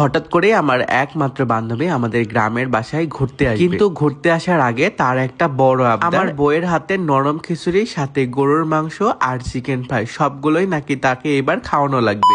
হঠাৎ করে আমার একমাত্র বান্ধবী আমাদের গ্রামের বাসায় ঘুরতে আসবে। কিন্তু ঘুরতে আসার আগে তার একটা বড় আমার বইয়ের হাতে নরম খিচুড়ির সাথে গরুর মাংস আর চিকেন ফ্রাই সবগুলোই নাকি তাকে এবার খাওয়ানো লাগবে।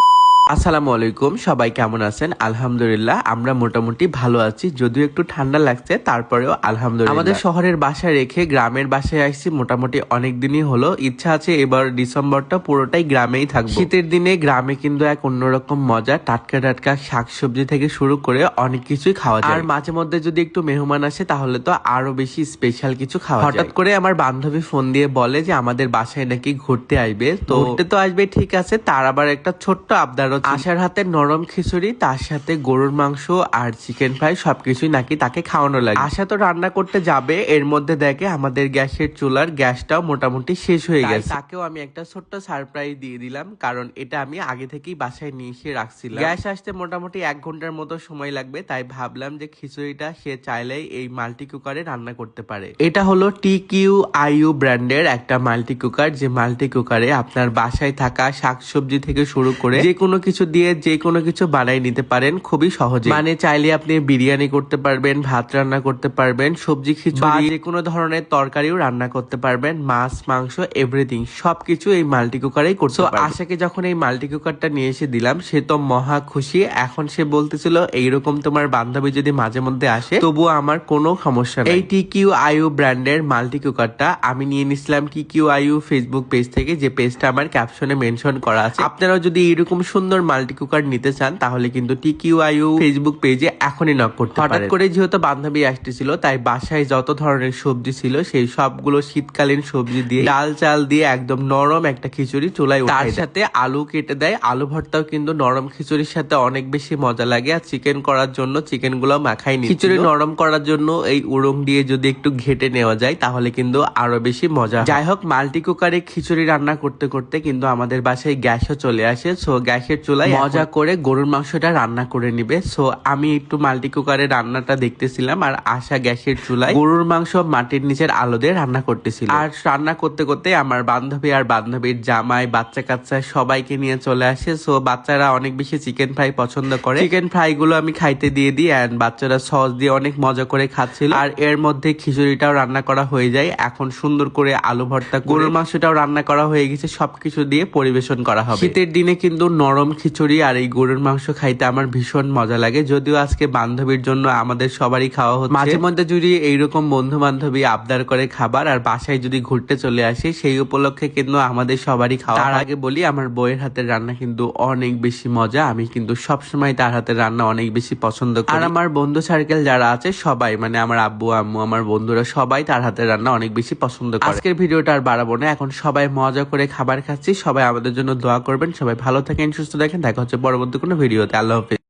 আসসালামু আলাইকুম সবাই কেমন আছেন? আলহামদুলিল্লাহ আমরা মোটামুটি ভালো আছি। যদিও একটু ঠান্ডা লাগছে তারপরেও আলহামদুলিল্লাহ। আমাদের শহরের বাসায় রেখে গ্রামের বাসায় আসছি মোটামুটি অনেক দিনই হলো। ইচ্ছা আছে এবার ডিসেম্বরটা পুরোটাই গ্রামেই থাকবে। শীতের দিনে গ্রামে কিন্তু এক অন্যরকম মজা টাটকা টাটকা শাকসবজি থেকে শুরু করে অনেক কিছুই খাওয়া যায়। আর মাঝে মধ্যে যদি একটু মেহমান আসে তাহলে তো আরও বেশি স্পেশাল কিছু খাওয়া যায়। হঠাৎ করে আমার বান্ধবী ফোন দিয়ে বলে যে আমাদের বাসায় নাকি ঘুরতে আসবে। তো ঘুরতে তো আসবে ঠিক আছে তার আবার একটা ছোট্ট আবদার আশার হাতে নরম খিচুড়ি তার সাথে গরুর মাংস আর চিকেন ফ্রাই সবকিছুই নাকি তাকে খাওয়ানো লাগে। আশা তো রান্না করতে যাবে এর মধ্যে দেখে আমাদের গ্যাসের চুলার গ্যাসটাও মোটামুটি শেষ হয়ে গেছে। তাকেও আমি একটা ছোট্ট সারপ্রাইজ দিয়ে দিলাম কারণ এটা আমি আগে থেকেই বাসায় নিয়ে এসে রাখছিলাম। গ্যাস আসতে মোটামুটি এক ঘণ্টার মতো সময় লাগবে তাই ভাবলাম যে খিচুড়িটা সে চাইলেই এই মাল্টি কুকারে রান্না করতে পারে। এটা হলো টি কিউ আইইউ ব্র্যান্ডের একটা মাল্টি কুকার যে মাল্টি কুকারে আপনার বাসায় থাকা শাকসবজি থেকে শুরু করে যে কোনো কিছু দিয়ে যে কোনো কিছু বানাই নিতে পারেন খুবই সহজে মানে চাইলে আপনি বিরিয়ানি করতে পারবেন ভাত রান্না করতে পারবেন সবজি খিচুড়ি যে কোনো ধরনের তরকারিও রান্না করতে পারবেন মাছ মাংস এভরিথিং সবকিছু এই মাল্টি কুকারেই করতে আশাকে যখন এই মাল্টি কুকারটা নিয়ে এসে দিলাম সে তো মহা খুশি। এখন সে বলতেছিল এইরকম তোমার বান্ধবী যদি মাঝে মধ্যে আসে তবুও আমার কোনো সমস্যা নেই। এই টি কিউ আইউ ব্র্যান্ডের মাল্টি কুকারটা আমি নিয়ে নিছিলাম T Q I U Facebook page থেকে যে পেজটা আমার ক্যাপশনে মেনশন করা আছে। আপনারাও যদি এরকম সুন্দর মাল্টি কুকার নিতে চান তাহলে কিন্তু টি কিউ ফেসবুক পেজে এখনই নক করতে হঠাৎ করে যেহেতু বান্ধবী আসতেছিল তাই বাসায় যত ধরনের সবজি ছিল সেই সবগুলো শীতকালীন সবজি দিয়ে ডাল চাল দিয়ে একদম নরম একটা খিচুড়ি চুলায় তার সাথে আলু কেটে দেয়। আলু ভর্তাও কিন্তু নরম খিচুড়ির সাথে অনেক বেশি মজা লাগে। আর চিকেন করার জন্য চিকেনগুলো মাখাই নি খিচুড়ি নরম করার জন্য এই উড়ং দিয়ে যদি একটু ঘেটে নেওয়া যায় তাহলে কিন্তু আরও বেশি মজা। যাই হোক মাল্টি কুকারে খিচুড়ি রান্না করতে করতে কিন্তু আমাদের বাসায় গ্যাসও চলে আসে। সো গ্যাসের চুলায় মজা করে গরুর মাংসটা রান্না করে নিবে। সো আমি একটু মাল্টি কুকারে রান্নাটা দেখতেছিলাম আর আশা গ্যাসের চুলায় গরুর মাংস মাটির নিচের আলো দিয়ে রান্না করতেছিল। আর রান্না করতে করতে আমার বান্ধবী আর বান্ধবীর জামাই বাচ্চা কাচ্চা সবাইকে নিয়ে চলে আসে। সো বাচ্চারা অনেক বেশি চিকেন ফ্রাই পছন্দ করে। চিকেন ফ্রাই গুলো আমি খাইতে দিয়ে দিই অ্যান্ড বাচ্চারা সস দিয়ে অনেক মজা করে খাচ্ছিল। আর এর মধ্যে খিচুড়িটাও রান্না করা হয়ে যায়। এখন সুন্দর করে আলু ভর্তা গরুর মাংসটাও রান্না করা হয়ে গেছে। সবকিছু দিয়ে পরিবেশন করা হবে। শীতের দিনে কিন্তু নরম খিচুড়ি আর এই গরুর মাংস খাইতে আমার ভীষণ মজা লাগে। যদিও আজকে বান্ধবীর জন্য আমাদের সবারই খাওয়া হচ্ছে। মাঝে মধ্যে যদি এইরকম বন্ধু বান্ধবী আবদার করে খাবার আর বাসায় যদি ঘুরতে চলে আসে সেই উপলক্ষে কিন্তু আমাদের সবারই খাওয়া তার আগে বলি আমার বইয়ের হাতের রান্না কিন্তু অনেক বেশি মজা। আমি কিন্তু সবসময় তার হাতের রান্না অনেক বেশি পছন্দ করি। আর আমার বন্ধু সার্কেল যারা আছে সবাই মানে আমার আব্বু আম্মু আমার বন্ধুরা সবাই তার হাতের রান্না অনেক বেশি পছন্দ করে। আজকের ভিডিওটা আর বাড়াবো না। এখন সবাই মজা করে খাবার খাচ্ছি। সবাই আমাদের জন্য দোয়া করবেন। সবাই ভালো থাকেন সুস্থ দেখেন দেখা হচ্ছে পরবর্তী কোনো ভিডিওতে। আল্লাহ হাফিজ।